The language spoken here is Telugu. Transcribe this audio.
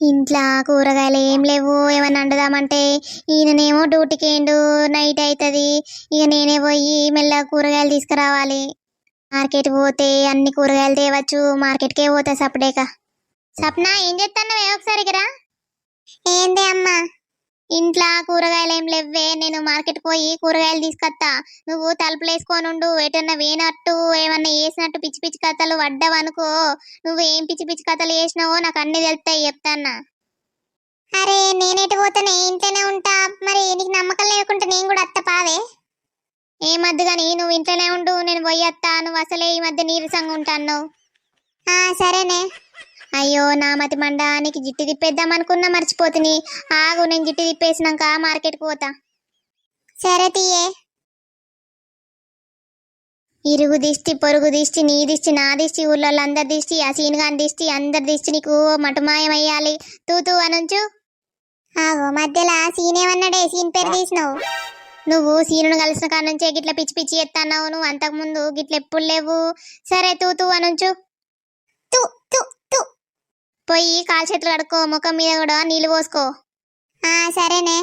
ఇంట్లో కూరగాయలు ఏం లేవు ఏమన్నా వండుదామంటే ఈయననేమో డ్యూటీకి ఏండు నైట్ అవుతుంది ఇక నేనే పోయి మెల్ల కూరగాయలు తీసుకురావాలి. మార్కెట్ పోతే అన్ని కూరగాయలు తేవచ్చు మార్కెట్కే పోతా సపడేక సప్న ఏం చేస్తాను ఒకసారి ఇక్కడ ఏంది అమ్మా? ఇంట్లో కూరగాయలు ఏం లేవే నేను మార్కెట్ పోయి కూరగాయలు తీసుకొస్తా నువ్వు తలుపులు వేసుకొని ఉండు ఎటన్నా వేనట్టు ఏమన్నా వేసినట్టు పిచ్చి పిచ్చి కథలు పడ్డావనుకో నువ్వు ఏం పిచ్చి పిచ్చి కథలు వేసినావో నాకు అన్ని తెలుస్తాయి చెప్తాన్నా అరే నేనెటు పోతానే? ఇంట్లోనే ఉంటా. మరి నీకు నమ్మకం లేకుంటే నేను కూడా అత్త పావే. ఏమద్దు కానీ నువ్వు ఇంట్లోనే ఉండు నేను పోయి అత్తా. నువ్వు అసలే ఈ మధ్య నీరసంగా ఉంటాను సరేనే. అయ్యో నా మతి మండానికి జిట్టు తిప్పేద్దాం అనుకున్నా మర్చిపోతుని. ఆగు నేను జిట్టు తిప్పేసినాక మార్కెట్కి పోతా. సరే తీయే. ఇరుగు దిష్టి పొరుగు దిష్టి నీ దిష్టి నా దిష్టి ఊళ్ళో అందరి దిష్టి ఆ సీనుగాని దిష్టి అందరి దిష్టి నీకు మటుమాయం అయ్యాలి అనుంచు. ఆగో మధ్యలో సీనేమన్నాడే సీన్ పేరు తీసినావు. నువ్వు సీనును కలిసిన కాడ నుంచే గిట్ల పిచ్చి పిచ్చి ఎత్తన్నావు. నువ్వు అంతకుముందు గిట్ల ఎప్పుడు లేవు. సరే తూతు అనుంచు. పోయి కాలు చేతులు కడుక్కో ముఖం మీద కూడా నీళ్ళు పోసుకో. ఆ సరేనే.